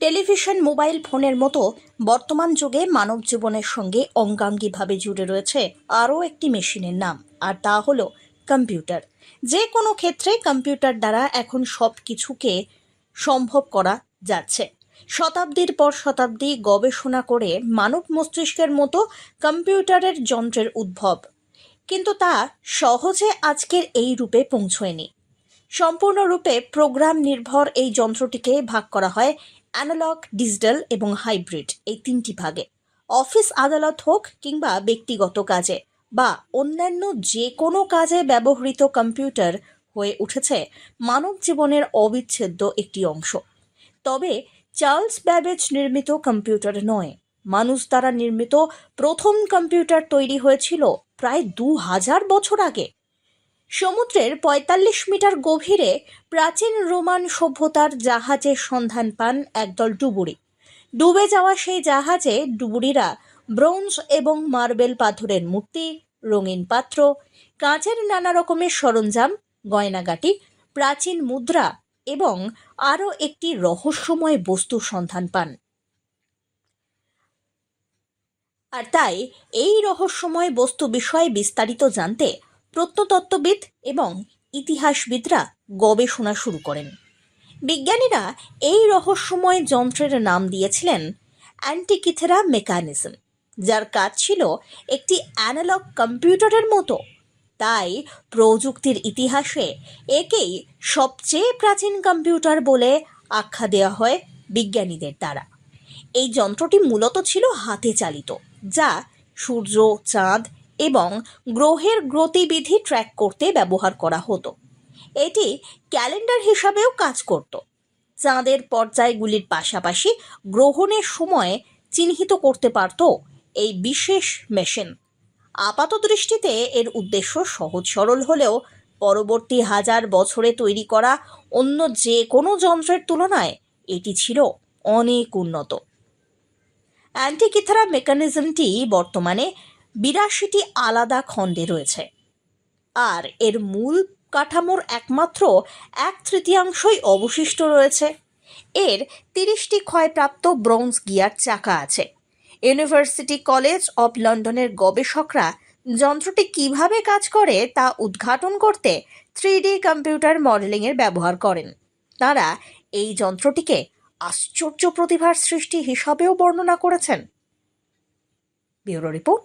Television mobile ফোনের মতো বর্তমান যুগে মানব জীবনের সঙ্গে অঙ্গাঙ্গিভাবে জুড়ে রয়েছে আরও একটি মেশিনের নাম, আর তা হলো কম্পিউটার। যে কোনো ক্ষেত্রে কম্পিউটার দ্বারা এখন সব কিছুকে সম্ভব করা যাচ্ছে। শতাব্দীর পর শতাব্দী গবেষণা করে মানব মস্তিষ্কের মতো কম্পিউটারের যন্ত্রের উদ্ভব। কিন্তু তা সহজে আজকের এই রূপে পৌঁছয়নি। সম্পূর্ণরূপে প্রোগ্রাম নির্ভর এই যন্ত্রটিকে ভাগ করা হয় অ্যানালগ, ডিজিটাল এবং হাইব্রিড, এই তিনটি ভাগে। অফিস আদালত হোক কিংবা ব্যক্তিগত কাজে বা অন্যান্য যে কোনো কাজে ব্যবহৃত কম্পিউটার হয়ে উঠেছে মানব জীবনের অবিচ্ছেদ্য একটি অংশ। তবে চার্লস ব্যাবেজ নির্মিত কম্পিউটার নয়। মানুষ দ্বারা নির্মিত প্রথম কম্পিউটার তৈরি হয়েছিল প্রায় দু হাজার বছর আগে। সমুদ্রের পঁয়তাল্লিশ মিটার গভীরে প্রাচীন রোমান সভ্যতার জাহাজের সন্ধান পান একদল ডুবুরি। ডুবে যাওয়া সেই জাহাজে ডুবুরিরা ব্রোঞ্জ এবং মার্বেল পাথরের মূর্তি, রঙিন পাত্র, কাঁচের নানা রকমের সরঞ্জাম, গয়নাগাটি, প্রাচীন মুদ্রা এবং আরও একটি রহস্যময় বস্তুর সন্ধান পান। আর তাই এই রহস্যময় বস্তু বিষয়ে বিস্তারিত জানতে প্রত্নতত্ত্ববিদ এবং ইতিহাসবিদরা গবেষণা শুরু করেন। বিজ্ঞানীরা এই রহস্যময় যন্ত্রের নাম দিয়েছিলেন অ্যান্টিকিথেরা মেকানিজম, যার কাজ ছিল একটি অ্যানালগ কম্পিউটারের মতো। তাই প্রযুক্তির ইতিহাসে একেই সবচেয়ে প্রাচীন কম্পিউটার বলে আখ্যা দেওয়া হয় বিজ্ঞানীদের দ্বারা। এই যন্ত্রটি মূলত ছিল হাতে চালিত, যা সূর্য, চাঁদ এবং গ্রহের গতিবিধি ট্র্যাক করতে ব্যবহার করা হতো। এটি ক্যালেন্ডার হিসাবেও কাজ করত। চাঁদের পর্যায়গুলির পাশাপাশি গ্রহণের সময় চিহ্নিত করতে পারত এই বিশেষ মেশিন আপাত দৃষ্টিতে এর উদ্দেশ্য সহজ সরল হলেও পরবর্তী হাজার বছরে তৈরি করা অন্য যে কোনো যন্ত্রের তুলনায় এটি ছিল অনেক উন্নত। অ্যান্টিকিথারা মেকানিজমটি বর্তমানে বিরাশিটি আলাদা খণ্ডে রয়েছে। আর এর মূল কাঠামোর একমাত্র এক তৃতীয়াংশই অবশিষ্ট রয়েছে। এর তিরিশটি ক্ষয়প্রাপ্ত ব্রোঞ্জ গিয়ার চাকা আছে। ইউনিভার্সিটি কলেজ অব লন্ডনের গবেষকরা যন্ত্রটি কীভাবে কাজ করে তা উদ্ঘাটন করতে থ্রি ডি কম্পিউটার মডেলিংয়ের ব্যবহার করেন। তারা এই যন্ত্রটিকে আশ্চর্য প্রতিভার সৃষ্টি হিসাবেও বর্ণনা করেছেন। Bureau report